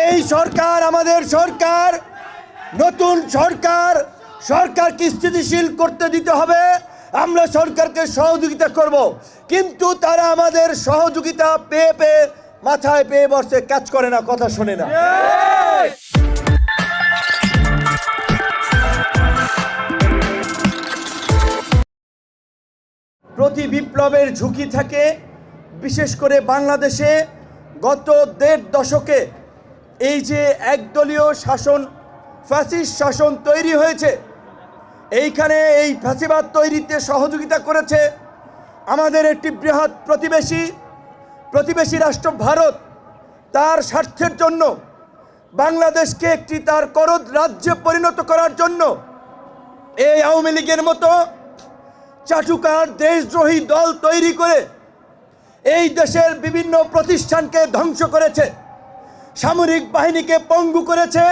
এই সরকার, আমাদের সরকার, নতুন সরকার, সরকারকে স্থিতিশীল করতে দিতে হবে। আমরা সরকারকে সহযোগিতা করব। কিন্তু তারা আমাদের সহযোগিতা পেয়ে পেয়ে মাথায় পেয়ে বসে, কাজ করে না, কথা শোনে না। প্রতি বিপ্লবের ঝুঁকি থাকে। বিশেষ করে বাংলাদেশে গত দেড় দশকে এই যে একদলীয় শাসন, ফ্যাসিস্ট শাসন তৈরি হয়েছে, এইখানে এই ফ্যাসিবাদ তৈরিতে সহযোগিতা করেছে আমাদের একটি বৃহৎ প্রতিবেশী প্রতিবেশী রাষ্ট্র ভারত। তার স্বার্থের জন্য, বাংলাদেশকে একটি তার করদ রাজ্যে পরিণত করার জন্য এই আওয়ামী লীগের মতো চাটুকার দেশদ্রোহী দল তৈরি করে এই দেশের বিভিন্ন প্রতিষ্ঠানকে ধ্বংস করেছে। সামরিক বাহিনীকে পঙ্গু করেছে,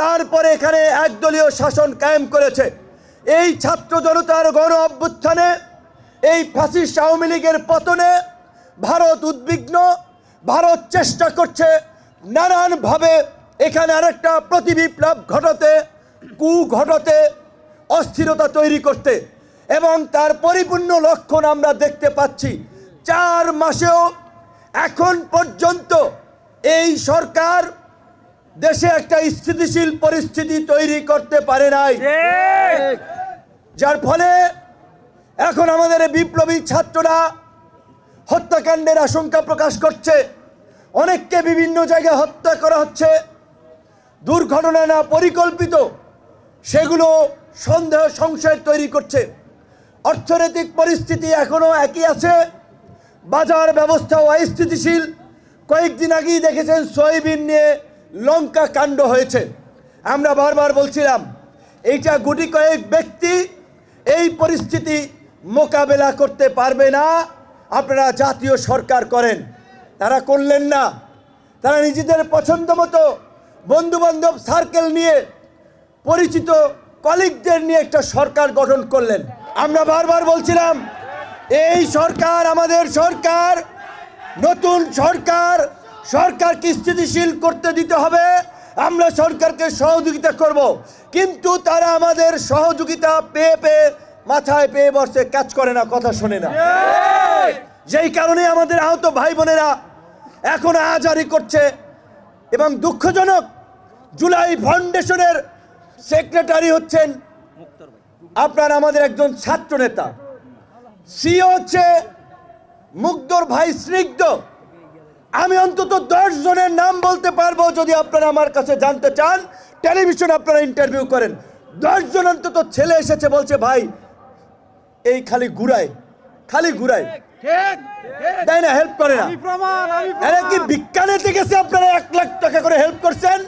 তারপরে এখানে একদলীয় শাসন কায়েম করেছে। এই ছাত্র জনতার গণ অভ্যুত্থানে, এই ফ্যাসিস্ট আওয়ামী লীগের পতনে ভারত উদ্বিগ্ন, ভারত চেষ্টা করছে নানানভাবে এখানে আরেকটা প্রতিবিপ্লব ঘটাতে, কু ঘটাতে, অস্থিরতা তৈরি করতে। এবং তার পরিপূর্ণ লক্ষণ আমরা দেখতে পাচ্ছি, চার মাসেও এখন পর্যন্ত এই সরকার দেশে একটা স্থিতিশীল পরিস্থিতি তৈরি করতে পারে নাই। যার ফলে এখন আমাদের বিপ্লবী ছাত্ররা হত্যাকাণ্ডের আশঙ্কা প্রকাশ করছে। অনেককে বিভিন্ন জায়গায় হত্যা করা হচ্ছে। দুর্ঘটনা না পরিকল্পিত সেগুলো সন্দেহ সংশয় তৈরি করছে। অর্থনৈতিক পরিস্থিতি এখনও একই আছে। বাজার ব্যবস্থাও অস্থিতিশীল। কয়েকদিন আগেই দেখেছেন সয়াবিন নিয়ে লঙ্কা কাণ্ড হয়েছে। আমরা বারবার বলছিলাম, এইটা গুটি কয়েক ব্যক্তি এই পরিস্থিতি মোকাবেলা করতে পারবে না। আপনারা জাতীয় সরকার করেন। তারা করলেন না। তারা নিজেদের পছন্দ মতো বন্ধুবান্ধব সার্কেল নিয়ে পরিচিত কলিগদের নিয়ে একটা সরকার গঠন করলেন। আমরা বারবার বলছিলাম, এই সরকার আমাদের সরকার। নতুন সরকার, সরকারকে স্থিতিশীল করতে দিতে হবে। আমরা সরকারকে সহযোগিতা করব। কিন্তু তারা আমাদের সহযোগিতা পেয়ে পেয়ে মাথায় পেয়ে বসে, কাজ করে না, কথা শোনে না। যেই কারণে আমাদের আহত ভাই বোনেরা এখন আজারি করছে এবং দুঃখজনক, জুলাই ফাউন্ডেশনের সেক্রেটারি হচ্ছেন আপনার আমাদের একজন ছাত্র নেতা। সি হচ্ছে মুগ্ধর ভাই স্নিগ্ধ। আমি অন্তত দশ জনের নাম বলতে পারব যদি আপনারা আমার কাছে জানতে চান। টেলিভিশন আপনারা ইন্টারভিউ করেন। দশ জন অন্তত ছেলে এসেছে বলছে ভাই এই খালি ঘুরায় খালি ঘুরায়। তাই না হেল্প করে না। আরে কি প্রমাণ। বিজ্ঞানে গেছে আপনারা এক লাখ টাকা করে হেল্প করছেন?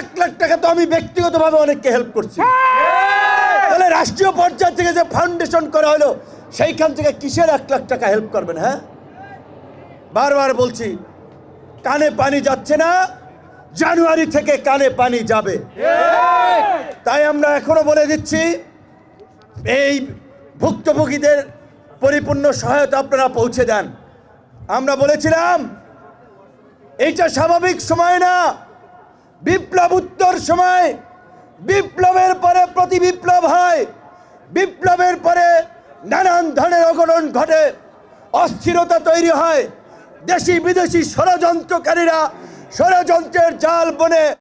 এক লাখ টাকা তো আমি ব্যক্তিগতভাবে অনেককে হেল্প করছি। তাহলে রাষ্ট্রীয় পর্যায় থেকে যে ফাউন্ডেশন করা হলো সেইখান থেকে কিসের এক লাখ টাকা হেল্প করবেন হ্যাঁ? বারবার বলছি, কানে পানি যাচ্ছে না, জানুয়ারি থেকে কানে পানি যাবে। তাই আমরা এখনও বলে দিচ্ছি, এই ভুক্তভোগীদের পরিপূর্ণ সহায়তা আপনারা পৌঁছে দেন। আমরা বলেছিলাম এইটা স্বাভাবিক সময় না, বিপ্লব উত্তর সময়, বিপ্লবের পরে প্রতি বিপ্লব হয়, বিপ্লবের পরে নানান ধরনের অগরণ ঘটে অস্থিরতা তৈরি হয়। দেশি বিদেশি ষড়যন্ত্রকারীরা ষড়যন্ত্রের জাল বনে